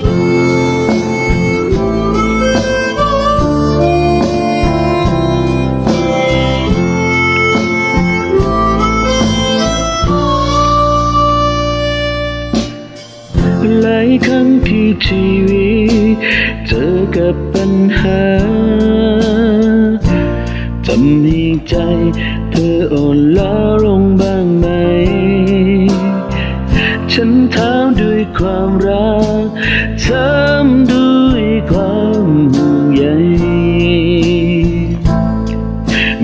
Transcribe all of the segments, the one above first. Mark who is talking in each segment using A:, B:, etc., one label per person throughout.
A: หลายครั้งที่ชีวิตเจอกับปัญหาทำให้ใจเธออ่อนล้าลงบ้างไหม ฉันถามด้วยความรักถามด้วยความห่วงใย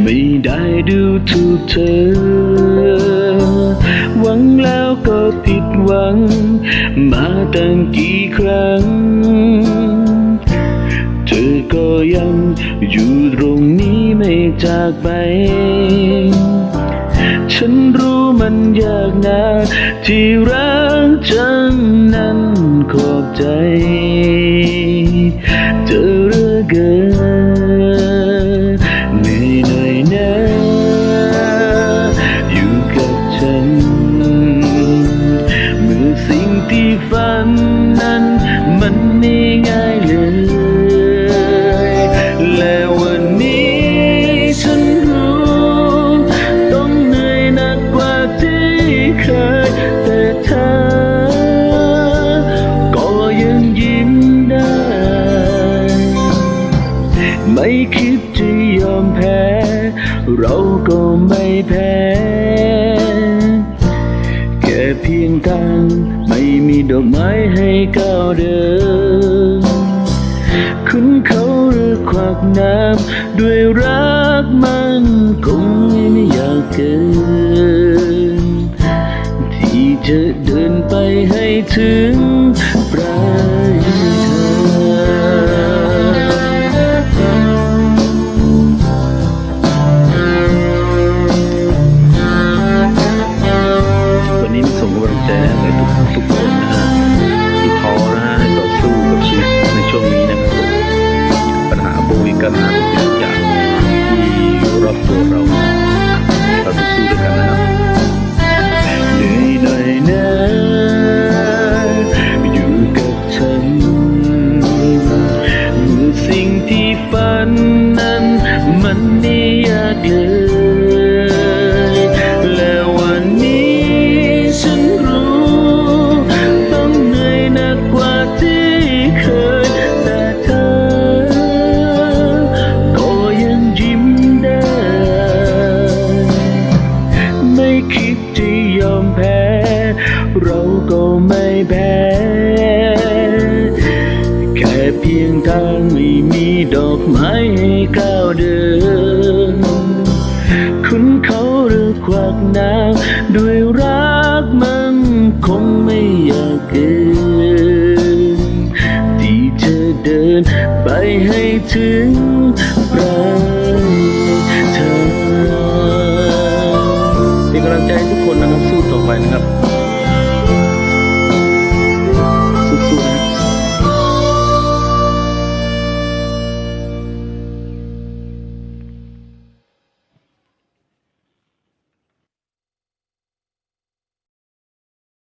A: ไม่ได้ดูถูกเธอ หวังแล้วก็ผิดหวัง มาตั้งกี่ครั้ง เธอก็ยังอยู่ตรงนี้ไม่จากไป ฉันรู้ มันยากนะที่รักจัง เราก็ไม่แพ้แค่เพียงทางไม่มีดอกไม้ให้ก้าวเดินขึ้นเขาหรือควักน้ำด้วยรักมันคงไม่อยากเกิน ที่จะเดินไปให้ถึงปลายทาง กำลังใจให้กับทุกทุกคนนะฮะที่ท้อนะฮะให้ต่อสู้กับชีวิตในช่วงนี้นะครับผมปัญหาโควิดกันนะทุกอย่างที่รอบตัวเราเราต้องสู้ด้วยกันนะครับ ก็ไม่แพ้แค่เพียงทางไม่มีดอกไม้ให้ก้าวเดินคุณเขาหรือควักน้ำด้วยรักมันคงไม่อยากเกินที่จะเดินไปให้ถึง